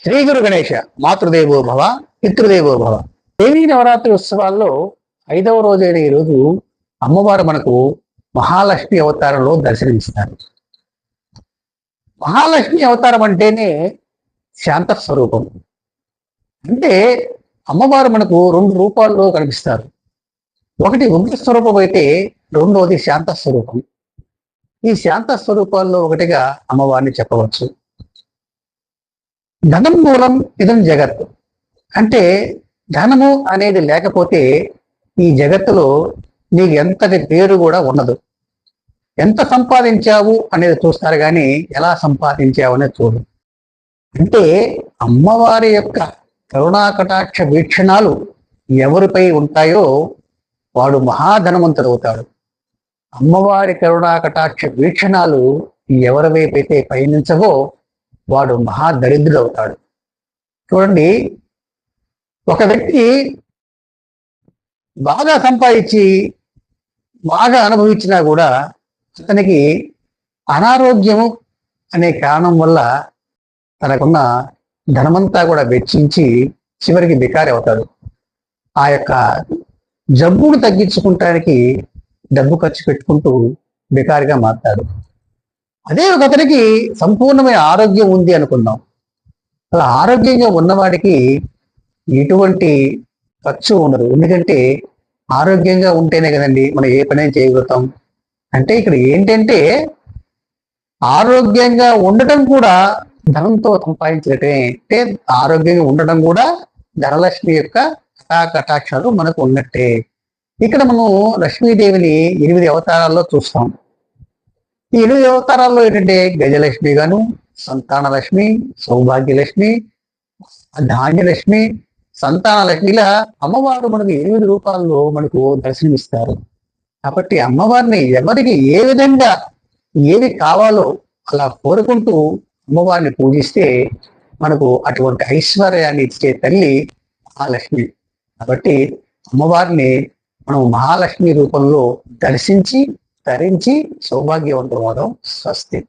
శ్రీ గురు గణేష మాతృదేవో భవ పితృదేవో భవ. దేవీ నవరాత్రి ఉత్సవాల్లో ఐదవ రోజైన ఈ రోజు అమ్మవారు మనకు మహాలక్ష్మి అవతారంలో దర్శనమిస్తారు. మహాలక్ష్మి అవతారం అంటేనే శాంత స్వరూపం. అంటే అమ్మవారు మనకు రెండు రూపాల్లో కనిపిస్తారు. ఒకటి ఉగ్ర స్వరూపం అయితే రెండవది శాంత స్వరూపం. ఈ శాంత స్వరూపాల్లో ఒకటిగా అమ్మవారిని చెప్పవచ్చు. ధనం మూలం ఇదం జగత్ అంటే ధనము అనేది లేకపోతే ఈ జగత్తులో నీకు ఎంతటి పేరు కూడా ఉండదు. ఎంత సంపాదించావు అనేది చూస్తారు కానీ ఎలా సంపాదించావు అనేది చూడు. అంటే అమ్మవారి యొక్క కరుణాకటాక్ష వీక్షణాలు ఎవరిపై ఉంటాయో వాడు మహాధనవంతుడు అవుతాడు. అమ్మవారి కరుణాకటాక్ష వీక్షణాలు ఎవరి అయితే పయనించవో వాడు మహాదరిద్రుడు అవుతాడు చూడండి ఒక వ్యక్తి బాగా సంపాదించి బాగా అనుభవించినా కూడా అతనికి అనారోగ్యము అనే కారణం వల్ల తనకున్న ధనమంతా కూడా వెచ్చించి చివరికి బికారి అవుతాడు ఆ యొక్క జబ్బును తగ్గించుకుంటానికి డబ్బు ఖర్చు పెట్టుకుంటూ బికారిగా మారుతాడు. అదే ఒక అతనికి సంపూర్ణమైన ఆరోగ్యం ఉంది అనుకుందాం. అలా ఆరోగ్యంగా ఉన్నవాడికి ఎటువంటి ఖర్చు ఉండదు. ఎందుకంటే ఆరోగ్యంగా ఉంటేనే కదండి మనం ఏ పని చేయగలుగుతాం. అంటే ఇక్కడ ఏంటంటే ఆరోగ్యంగా ఉండటం కూడా ధనంతో సంపాదించటమే అంటే ఆరోగ్యంగా ఉండటం కూడా ధనలక్ష్మి యొక్క కటాకటాక్షాలు మనకు ఉన్నట్టే. ఇక్కడ మనం లక్ష్మీదేవిని ఎనిమిది అవతారాల్లో చూస్తాం. ఈ ఎనిమిది అవతారాల్లో ఏంటంటే గజలక్ష్మి గాను సంతానలక్ష్మి సౌభాగ్యలక్ష్మి ధాన్యలక్ష్మి సంతానలక్ష్మి ఇలా అమ్మవారు మనకు ఎనిమిది రూపాల్లో మనకు దర్శనమిస్తారు. కాబట్టి అమ్మవారిని ఎవరికి ఏ విధంగా ఏది కావాలో అలా కోరుకుంటూ అమ్మవారిని పూజిస్తే మనకు అటువంటి ఐశ్వర్యాన్ని ఇచ్చే తల్లి మహాలక్ష్మి. కాబట్టి అమ్మవారిని మనం మహాలక్ష్మి రూపంలో దర్శించి ధరించి సౌభాగ్యవంతమవడం స్వస్తి.